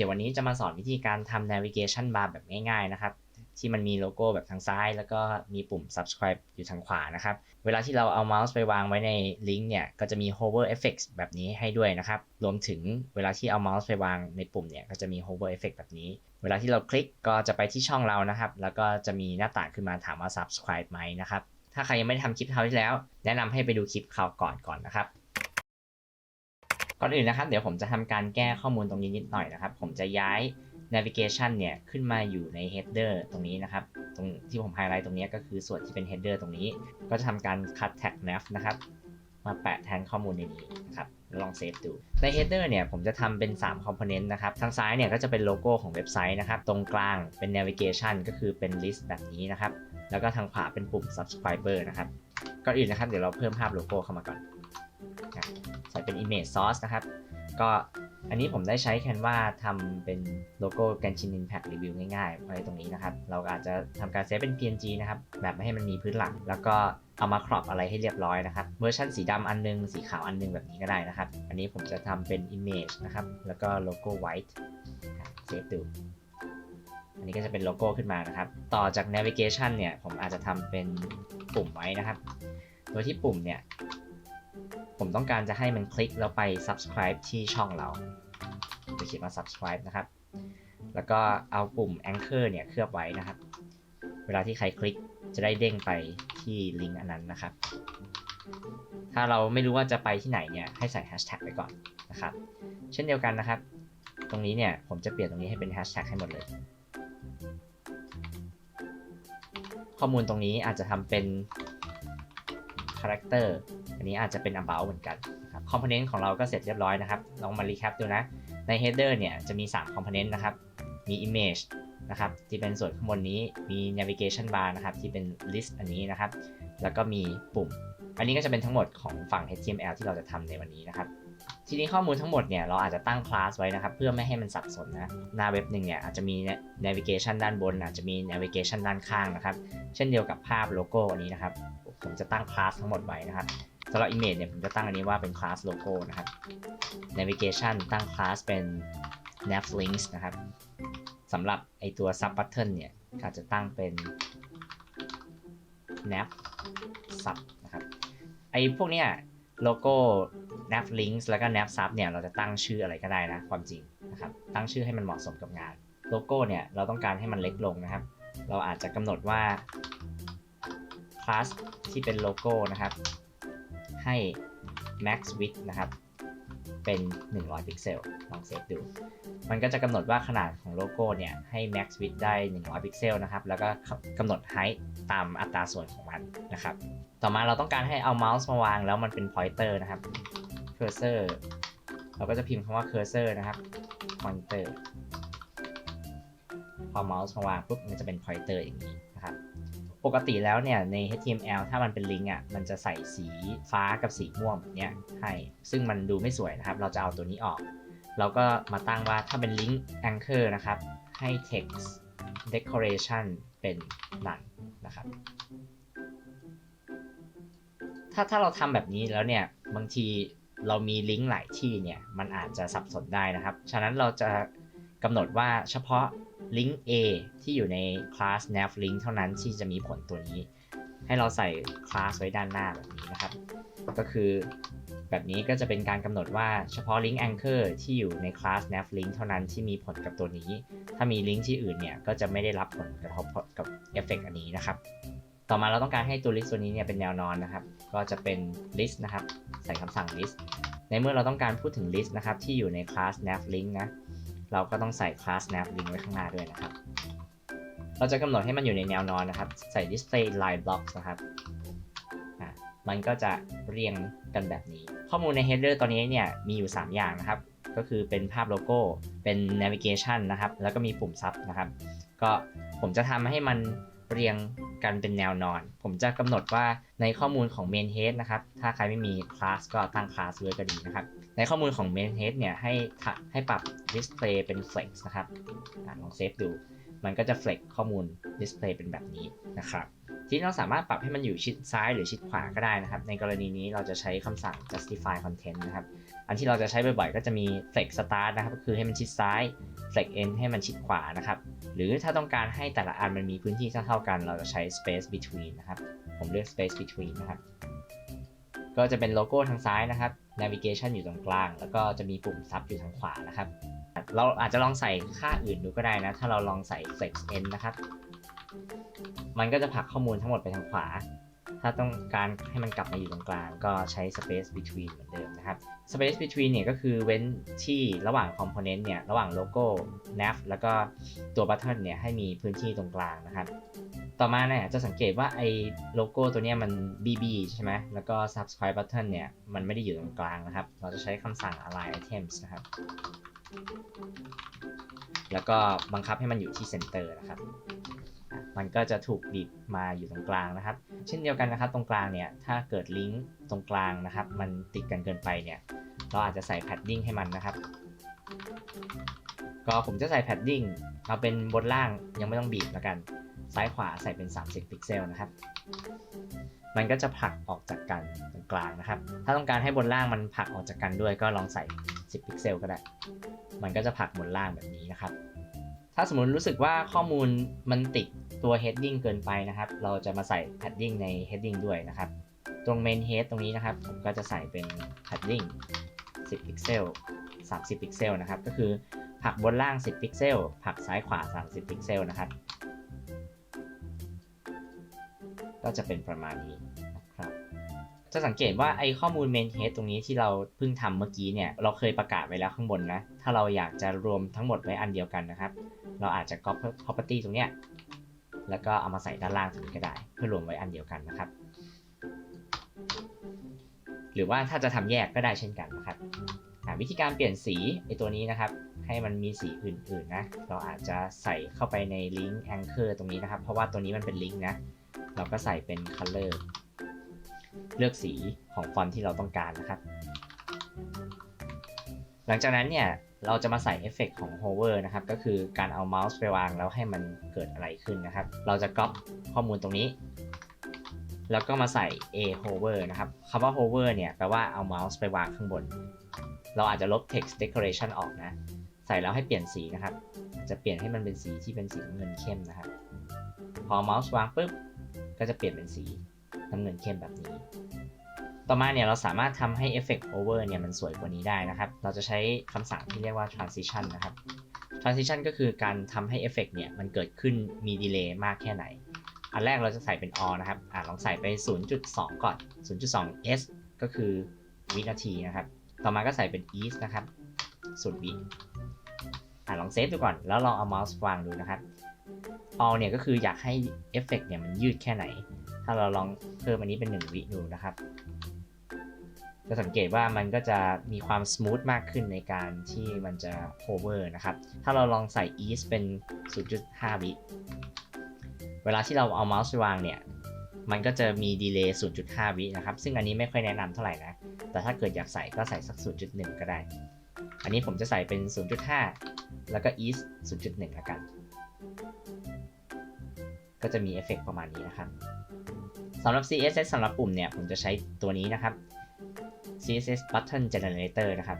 ดี๋ยววันนี้จะมาสอนวิธีการทำ navigation bar แบบง่ายๆนะครับ ที่มันมีโลโก้แบบทางซ้าย แล้วก็มีปุ่ม subscribe อยู่ทางขวานะครับ เวลาที่เราเอาเมาส์ไปวางไว้ในลิงก์เนี่ย ก็จะมี hover effect แบบนี้ให้ด้วยนะครับ รวมถึงเวลาที่เอาเมาส์ไปวางในปุ่มเนี่ย ก็จะมี hover effect แบบนี้ เวลาที่เราคลิกก็จะไปที่ช่องเรานะครับ แล้วก็จะมีหน้าต่างขึ้นมาถามว่า subscribe ไหมนะครับ ถ้าใครยังไม่ได้ทำคลิปคราวที่แล้ว แนะนำให้ไปดูคลิปคราวก่อนก่อนนะครับ ก่อนอื่นนะครับ เดี๋ยวผมจะทำการแก้ข้อมูลตรงนี้นิดหน่อยนะครับ ผมจะย้าย navigation เนี่ยขึ้นมาอยู่ใน header ตรงนี้นะครับ ตรงที่ผมไฮไลท์ตรงนี้ก็คือส่วนที่เป็น header ตรงนี้ ก็จะทำการ cut tag nav นะครับ มาแปะแทนข้อมูลในนี้นะครับแล้วลองเซฟดู ใน header เนี่ยผมจะทำเป็น 3 component นะครับ ทางซ้ายเนี่ยก็จะเป็นโลโก้ของเว็บไซต์นะครับ ตรงกลางเป็น navigation ก็คือเป็น list แบบนี้นะครับ แล้วก็ทางขวาเป็นปุ่ม subscriber นะครับ ก่อนอื่นนะครับ เดี๋ยวเราเพิ่มภาพโลโก้เข้ามาก่อน ใส่เป็น image source นะครับ ก็อันนี้ผมได้ใช้ Canva ทำเป็นโลโก้ Genshin Impact Review ง่ายๆไว้ตรงนี้นะครับ เราอาจจะทำการเซฟเป็น PNG นะครับ แบบไม่ให้มันมีพื้นหลัง แล้วก็เอามาครอปอะไรให้เรียบร้อยนะครับ เวอร์ชันสีดำอันนึง สีขาวอันนึงแบบนี้ก็ได้นะครับ อันนี้ผมจะทำเป็น Image นะครับ แล้วก็โลโก้ White เซฟดูอันนี้ก็จะเป็นโลโก้ขึ้นมานะครับ ต่อจาก navigation เนี่ย ผมอาจจะทำเป็นปุ่มไว้นะครับ โดยที่ปุ่มเนี่ย ผมต้องการจะให้มันคลิกแล้วไป subscribe ที่ช่องเรา จะเขียนว่า subscribe นะครับ แล้วก็เอาปุ่ม anchor เนี่ยเคลือบไว้นะครับ เวลาที่ใครคลิกจะได้เด้งไปที่ลิงก์อันนั้นนะครับ ถ้าเราไม่รู้ว่าจะไปที่ไหนเนี่ยให้ใส่ hashtag ไปก่อนนะครับ เช่นเดียวกันนะครับ ตรงนี้เนี่ยผมจะเปลี่ยนตรงนี้ให้เป็น hashtag ให้หมดเลย ข้อมูลตรงนี้อาจจะทำเป็น character อันนี้อาจจะเป็น about เหมือนกันครับ component ของเราก็เสร็จเรียบร้อยนะครับ ลองมา recap ดูนะ ใน header เนี่ยจะมี 3 component นะครับ มี image นะครับที่เป็นส่วนข้างบนนี้ มี navigation bar นะครับที่เป็น list อันนี้นะครับ แล้วก็มีปุ่ม อันนี้ก็จะเป็นทั้งหมดของฝั่ง HTML ที่เราจะทำในวันนี้นะครับทีนี้ข้อมูลทั้งหมดเนี่ยเราอาจจะตั้งคลาสไว้นะครับ เพื่อไม่ให้มันสับสนนะหน้าเว็บหนึ่งเนี่ยอาจจะมี navigation ด้านบน อาจจะมี navigation ด้านข้างนะครับ เช่นเดียวกับภาพโลโก้อันนี้นะครับ ผมจะตั้งคลาสทั้งหมดไว้นะครับ สำหรับ image เนี่ยผมจะตั้งอันนี้ว่าเป็นคลาสโลโก้นะครับ navigation ตั้งคลาสเป็น nav links นะครับสำหรับไอตัว sub button เนี่ยอาจจะตั้งเป็น nav sub นะครับไอพวกเนี้ยโลโก้ nav links แล้วก็ nav sub เนี่ยเราจะตั้งชื่ออะไรก็ได้นะความจริงนะครับตั้งชื่อให้มันเหมาะสมกับงาน โลโก้เนี่ยเราต้องการให้มันเล็กลงนะครับ เราอาจจะกำหนดว่าคลาสที่เป็นโลโก้นะครับ ให้ max width นะครับ เป็น 100 พิกเซล ลองเซฟดู มันก็จะกำหนดว่าขนาดของโลโก้เนี่ย ให้ max width ได้ 100 พิกเซลนะครับ แล้วก็กำหนด height ตามอัตราส่วนของมันนะครับ ต่อมาเราต้องการให้เอาเมาส์มาวางแล้วมันเป็น pointer นะครับ cursor เราก็จะพิมพ์คำว่า cursor นะครับ pointer พอเมาส์มาวางปุ๊บมันจะเป็น pointer อย่างนี้ ปกติแล้วเนี่ยใน HTML ถ้ามันเป็นลิงก์อะมันจะใส่สีฟ้ากับสีม่วงแบบเนี้ยให้ซึ่งมันดูไม่สวยนะครับ เราจะเอาตัวนี้ออก เราก็มาตั้งว่าถ้าเป็นลิงก์ anchor นะครับ ให้ text decoration เป็น none นะครับ ถ้าถ้าเราทำแบบนี้แล้วเนี่ยบางทีเรามีลิงก์หลายที่เนี่ยมันอาจจะสับสนได้นะครับ ฉะนั้นเราจะกำหนดว่าเฉพาะ ลิงก์ A ที่อยู่ในคลาส nav link เท่านั้นที่จะมีผลตัวนี้ ให้เราใส่คลาสไว้ด้านหน้าแบบนี้นะครับ ก็คือแบบนี้ก็จะเป็นการกำหนดว่าเฉพาะ link anchor ที่อยู่ในคลาส nav link เท่านั้นที่มีผลกับตัวนี้ ถ้ามีลิงก์ที่อื่นเนี่ยก็จะไม่ได้รับผลกระทบกับเอฟเฟกอันนี้นะครับ ต่อมาเราต้องการให้ตัว list ตัวนี้เนี่ยเป็นแนวนอนนะครับ ก็จะเป็น list นะครับ ใส่คำสั่ง list ในเมื่อเราต้องการพูดถึง list นะครับที่อยู่ในคลาส nav link นะ เราก็ต้องใส่ class nav link ไว้ข้างหน้าด้วยนะครับ เราจะกำหนดให้มันอยู่ในแนวนอนนะครับ ใส่ display line blocks นะครับอะมันก็จะเรียงกันแบบนี้ ข้อมูลใน header ตอนนี้เนี่ยมีอยู่ 3 อย่างนะครับ ก็คือเป็นภาพโลโก้ เป็น navigation นะครับ แล้วก็มีปุ่ม sub นะครับ ก็ผมจะทำให้มันเรียงกันเป็นแนวนอน ผมจะกำหนดว่าในข้อมูลของ main head นะครับ ถ้าใครไม่มี class ก็ตั้ง class ไว้ก็ดีนะครับ ในข้อมูลของ main head เนี่ยให้ให้ปรับ display เป็น flex นะครับอลองเซฟดู มันก็จะ flex ข้อมูล display เป็นแบบนี้นะครับ ทีนี้เราสามารถปรับให้มันอยู่ชิดซ้ายหรือชิดขวาก็ได้นะครับ ในกรณีนี้เราจะใช้คำสั่ง justify content นะครับ อันที่เราจะใช้บ่อยๆ ก็จะมี flex start นะครับ ก็คือให้มันชิดซ้าย flex end ให้มันชิดขวานะครับ หรือถ้าต้องการให้แต่ละอันมันมีพื้นที่เท่าๆกัน เราจะใช้ space between นะครับ ผมเลือก space between นะครับ ก็จะเป็นโลโก้ทางซ้ายนะครับ navigation อยู่ตรงกลาง แล้วก็จะมีปุ่มซับอยู่ทางขวานะครับ เราอาจจะลองใส่ค่าอื่นดูก็ได้นะ ถ้าเราลองใส่ flex n นะครับ มันก็จะผลักข้อมูลทั้งหมดไปทางขวา ถ้าต้องการให้มันกลับมาอยู่ตรงกลาง ก็ใช้ space between เหมือนเดิมนะครับ space between เนี่ยก็คือเว้นที่ระหว่าง component เนี่ย ระหว่างโลโก้ nav แล้วก็ตัว button เนี่ยให้มีพื้นที่ตรงกลางนะครับ ต่อมาเนี่ยจะสังเกตว่าไอ้โลโก้ตัวเนี้ยมัน bb ใช่ไหมแล้วก็ subscribe button เนี่ย มันไม่ได้อยู่ตรงกลางนะครับ เราจะใช้คำสั่ง align items นะครับ แล้วก็บังคับให้มันอยู่ที่ center นะครับ มันก็จะถูกดีดมาอยู่ตรงกลางนะครับ เช่นเดียวกันนะครับ ตรงกลางเนี่ย ถ้าเกิดลิงก์ตรงกลางนะครับ มันติดกันเกินไปเนี่ย เราอาจจะใส่ padding ให้มันนะครับ ก็ผมจะใส่ padding เอาเป็นบนล่างยังไม่ต้องบีบแล้วกัน ซ้ายขวาใส่เป็น 30 พิกเซลนะครับ มันก็จะผลักออกจากกันตรงกลางนะครับ ถ้าต้องการให้บนล่างมันผลักออกจากกันด้วยก็ลองใส่ 10 พิกเซลก็ได้ มันก็จะผลักบนล่างแบบนี้นะครับ ถ้าสมมติรู้สึกว่าข้อมูลมันติดตัว heading เกินไปนะครับ เราจะมาใส่ padding ใน heading ด้วยนะครับ ตรง main head ตรงนี้นะครับ ผมก็จะใส่เป็น padding 10 พิกเซล 30 พิกเซลนะครับ ก็คือผลักบนล่าง 10 พิกเซลผลักซ้ายขวา 30 พิกเซลนะครับ ก็จะเป็นประมาณนี้นะครับจะสังเกตว่าไอข้อมูล main head ตรงนี้ที่เราเพิ่งทำเมื่อกี้เนี่ย เราเคยประกาศไว้แล้วข้างบนนะ ถ้าเราอยากจะรวมทั้งหมดไว้อันเดียวกันนะครับ เราอาจจะ copy property ตรงเนี้ยแล้วก็เอามาใส่ด้านล่างตรงนี้ก็ได้ เพื่อรวมไว้อันเดียวกันนะครับ หรือว่าถ้าจะทำแยกก็ได้เช่นกันนะครับวิธีการเปลี่ยนสีไอตัวนี้นะครับ ให้มันมีสีอื่นๆนะ เราอาจจะใส่เข้าไปใน link anchor ตรงนี้นะครับ เพราะว่าตัวนี้มันเป็น link นะ เราก็ใส่เป็น color เลือกสีของฟอนต์ที่เราต้องการนะครับ หลังจากนั้นเนี่ยเราจะมาใส่เอฟเฟกของ hover นะครับ ก็คือการเอาเมาส์ไปวางแล้วให้มันเกิดอะไรขึ้นนะครับ เราจะก๊อปข้อมูลตรงนี้ แล้วก็มาใส่ a hover นะครับคำว่า hover เนี่ยแปลว่าเอาเมาส์ไปวางข้างบน เราอาจจะลบ text decoration ออกนะ ใส่แล้วให้เปลี่ยนสีนะครับ จะเปลี่ยนให้มันเป็นสีที่เป็นสีเงินเข้มนะครับ พอเมาส์วางปุ๊บ ก็จะเปลี่ยนเป็นสีน้ำเงินเข้มแบบนี้ ต่อมาเนี่ยเราสามารถทำให้ Effect Over เนี่ยมันสวยกว่านี้ได้นะครับ เราจะใช้คำสั่งที่เรียกว่า Transition นะครับ Transition ก็คือการทำให้ Effect เนี่ยมันเกิดขึ้นมีดีเลย์มากแค่ไหน อันแรกเราจะใส่เป็น all นะครับอ่าลองใส่ไป 0.2 ก่อน 0.2 s ก็คือวินาทีนะครับ ต่อมาก็ใส่เป็น e a s นะครับศูนย์วิอ่าลองเซฟดูก่อน แล้วลองเอาเมาส์วางดูนะครับ all เนี่ยก็คืออยากให้เอฟเฟกเนี่ยมันยืดแค่ไหน ถ้าเราลองเพิ่มอันนี้เป็น 1 วิดูนะครับ จะสังเกตว่ามันก็จะมีความส o t h มากขึ้นในการที่มันจะ hover นะครับ ถ้าเราลองใส่ ease เป็น 0.5 วิ เวลาที่เราเอาเมาส์วางเนี่ย มันก็จะมีดีเลย์ 0.5 วินะครับ ซึ่งอันนี้ไม่ค่อยแนะนำเท่าไหร่นะ แต่ถ้าเกิดอยากใส่ก็ใส่สัก 0.1 ก็ได้ อันนี้ผมจะใส่เป็น 0.5 แล้วก็ ease 0.1ละกัน ก็จะมีเอฟเฟกต์ประมาณนี้นะครับสำหรับ CSS สำหรับปุ่มเนี่ย ผมจะใช้ตัวนี้นะครับ CSS Button Generator นะครับ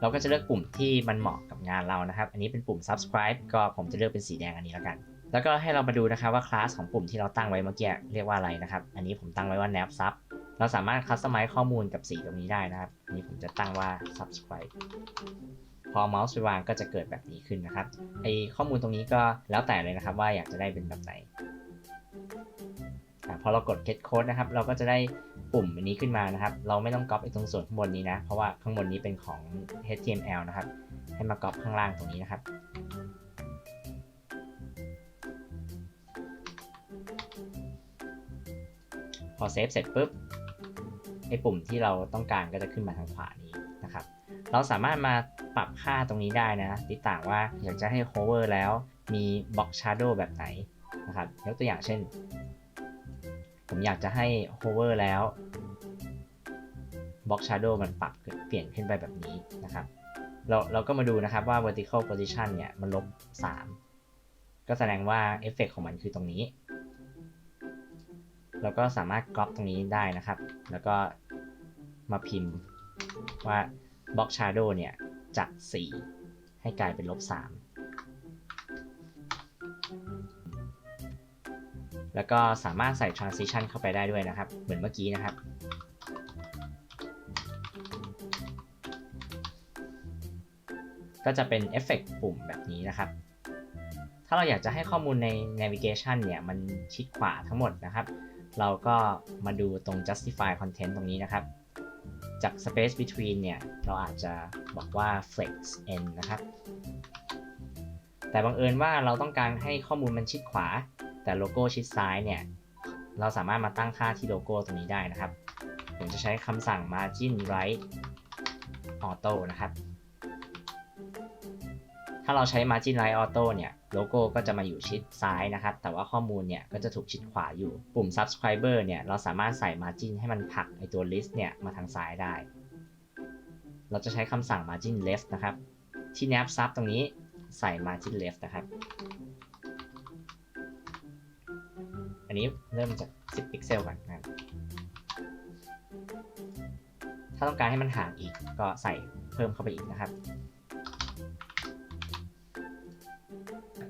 เราก็จะเลือกปุ่มที่มันเหมาะกับงานเรานะครับ อันนี้เป็นปุ่ม subscribe ก็ผมจะเลือกเป็นสีแดงอันนี้แล้วกัน แล้วก็ให้เรามาดูนะครับว่าคลาสของปุ่มที่เราตั้งไว้เมื่อกี้เรียกว่าอะไรนะครับ อันนี้ผมตั้งไว้ว่า nav sub เราสามารถคัสตอมไมซ์ข้อมูลกับสีตรงนี้ได้นะครับ อันนี้ผมจะตั้งว่า subscribe พอเมาส์ไปวางก็จะเกิดแบบนี้ขึ้นนะครับไอข้อมูลตรงนี้ก็แล้วแต่เลยนะครับว่าอยากจะได้เป็นแบบไหนอพอเรากด get code นะครับ เราก็จะได้ปุ่มอันนี้ขึ้นมานะครับ เราไม่ต้องก๊อปไอตรงส่วนข้างบนนี้นะ เพราะว่าข้างบนนี้เป็นของ HTML นะครับ ให้มาก๊อปข้างล่างตรงนี้นะครับ พอเซฟเสร็จปุ๊บไอปุ่มที่เราต้องการก็จะขึ้นมาทางขวานี้นะครับ เราสามารถมา ปรับค่าตรงนี้ได้นะติดต่างว่าอยากจะให้ hover แล้วมี box shadow แบบไหนนะครับยกตัวอย่างเช่น ผมอยากจะให้ hover แล้ว box shadow มันปรับเปลี่ยนขึ้นไปแบบนี้นะครับเราเราก็มาดูนะครับว่า vertical position เนี่ยมันลบ 3 ก็แสดงว่าเอฟเฟกของมันคือตรงนี้ เราก็สามารถก๊อปตรงนี้ได้นะครับ แล้วก็มาพิมพ์ว่า box shadow เนี่ย จาก 4 ให้กลายเป็นลบ 3 แล้วก็สามารถใส่ transition เข้าไปได้ด้วยนะครับ เหมือนเมื่อกี้นะครับ ก็จะเป็นเอฟเฟกปุ่มแบบนี้นะครับถ้าเราอยากจะให้ข้อมูลใน navigation เนี่ยมันชิดขวาทั้งหมดนะครับ เราก็มาดูตรง justify content ตรงนี้นะครับ จาก space between เนี่ย เราอาจจะบอกว่า flex n นะครับ แต่บังเอิญว่าเราต้องการให้ข้อมูลมันชิดขวา แต่โลโก้ชิดซ้ายเนี่ย เราสามารถมาตั้งค่าที่โลโก้ตรงนี้ได้นะครับ ผมจะใช้คำสั่ง margin right auto นะครับ ถ้าเราใช้ margin right auto เนี่ยโลโก้ก็จะมาอยู่ชิดซ้ายนะครับ แต่ว่าข้อมูลเนี่ยก็จะถูกชิดขวาอยู่ ปุ่ม subscriber เนี่ยเราสามารถใส่ margin ให้มันผลักไอตัว list เนี่ยมาทางซ้ายได้ เราจะใช้คำสั่ง margin left นะครับ ที่ nav sub ตรงนี้ใส่ margin left นะครับ อันนี้เริ่มจาก 10 พิกเซลก่อนนะถ้าต้องการให้มันห่างอีกก็ใส่เพิ่มเข้าไปอีกนะครับ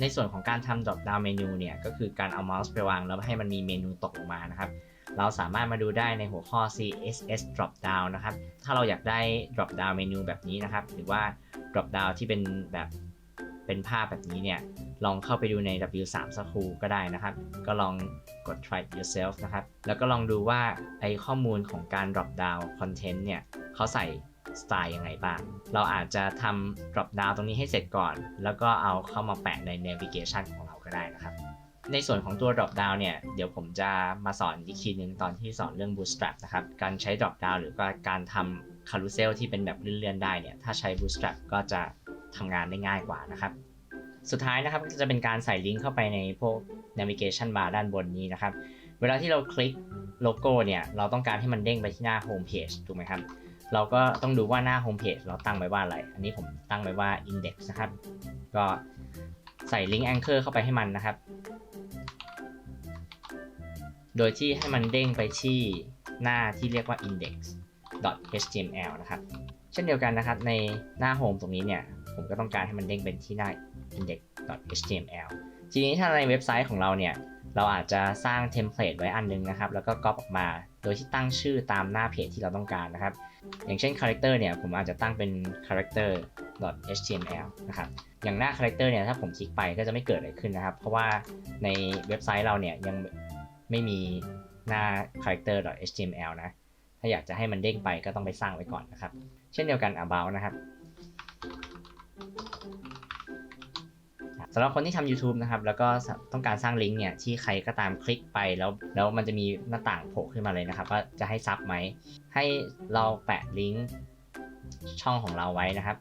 ในส่วนของการทำ drop down เมนูเนี่ยก็คือการเอาเมาส์ไปวางแล้วให้มันมีเมนูตกลงมานะครับ เราสามารถมาดูได้ในหัวข้อ CSS drop down นะครับ ถ้าเราอยากได้ drop down เมนูแบบนี้นะครับ หรือว่า drop down ที่เป็นแบบเป็นภาพแบบนี้เนี่ย ลองเข้าไปดูใน W3 สักครูก็ได้นะครับ ก็ลองกด try yourself นะครับ แล้วก็ลองดูว่าไอข้อมูลของการ drop down content เนี่ยเขาใส่ สไตล์ยังไงบ้าง เราอาจจะทำ drop down ตรงนี้ให้เสร็จก่อน แล้วก็เอาเข้ามาแปะใน navigation ของเราก็ได้นะครับ ในส่วนของตัว drop down เนี่ย เดี๋ยวผมจะมาสอนอีกทีนึงตอนที่สอนเรื่อง bootstrap นะครับ การใช้ drop down หรือว่าการทำ carousel ที่เป็นแบบเลื่อนๆได้เนี่ย ถ้าใช้ bootstrap ก็จะทำงานได้ง่ายกว่านะครับ สุดท้ายนะครับก็จะเป็นการใส่ลิงก์เข้าไปในพวก navigation bar ด้านบนนี้นะครับ เวลาที่เราคลิกโลโก้เนี่ย เราต้องการให้มันเด้งไปที่หน้า home page ถูกไหมครับ เราก็ต้องดูว่าหน้า home page เราตั้งไว้ว่าอะไร อันนี้ผมตั้งไว้ว่า index นะครับ ก็ใส่ลิงก์ anchor เข้าไปให้มันนะครับ โดยที่ให้มันเด้งไปที่หน้าที่เรียกว่า index.html นะครับ เช่นเดียวกันนะครับในหน้า home ตรงนี้เนี่ย ผมก็ต้องการให้มันเด้งเป็นที่หน้า index.html ทีนี้ถ้าในเว็บไซต์ของเราเนี่ย เราอาจจะสร้างเทมเพลตไว้อันนึงนะครับ แล้วก็ก๊อปออกมา โดยที่ตั้งชื่อตามหน้าเพจที่เราต้องการนะครับ อย่างเช่นคาแรคเตอร์เนี่ยผมอาจจะตั้งเป็น character.html นะครับ อย่างหน้าคาแรคเตอร์เนี่ยถ้าผมคลิกไปก็จะไม่เกิดอะไรขึ้นนะครับ เพราะว่าในเว็บไซต์เราเนี่ยยังไม่มีหน้า character.html นะ ถ้าอยากจะให้มันเด้งไปก็ต้องไปสร้างไว้ก่อนนะครับ เช่นเดียวกัน about นะครับ สำหรับคนที่ทำ YouTube นะครับ แล้วก็ต้องการสร้างลิงก์เนี่ย ที่ใครก็ตามคลิกไปแล้ว แล้วมันจะมีหน้าต่างโผล่ขึ้นมาเลยนะครับ ว่าจะให้ซับไหม ให้เราแปะลิงก์ช่องของเราไว้นะครับ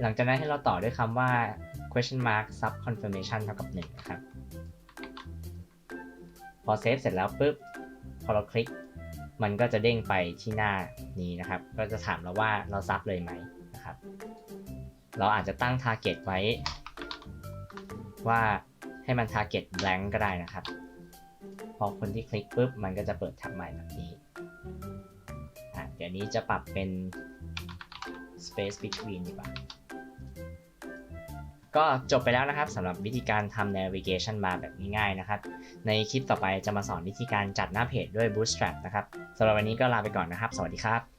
หลังจากนั้นให้เราต่อด้วยคำว่า question mark sub confirmation เท่ากับ1นะครับ พอเซฟเสร็จแล้วปุ๊บ พอเราคลิก มันก็จะเด้งไปที่หน้านี้นะครับ ก็จะถามเราว่าเราซับเลยไหมนะครับ เราอาจจะตั้ง target ไว้ ว่าให้มัน target blank ก็ได้นะครับ พอคนที่คลิกปุ๊บ มันก็จะเปิดแท็บใหม่แบบนี้เดี๋ยวนี้จะปรับเป็น space between ดีกว่า ก็จบไปแล้วนะครับสำหรับวิธีการทำ navigation bar แบบง่ายๆนะครับ ในคลิปต่อไปจะมาสอนวิธีการจัดหน้าเพจด้วย Bootstrap นะครับสำหรับวันนี้ก็ลาไปก่อนนะครับ สวัสดีครับ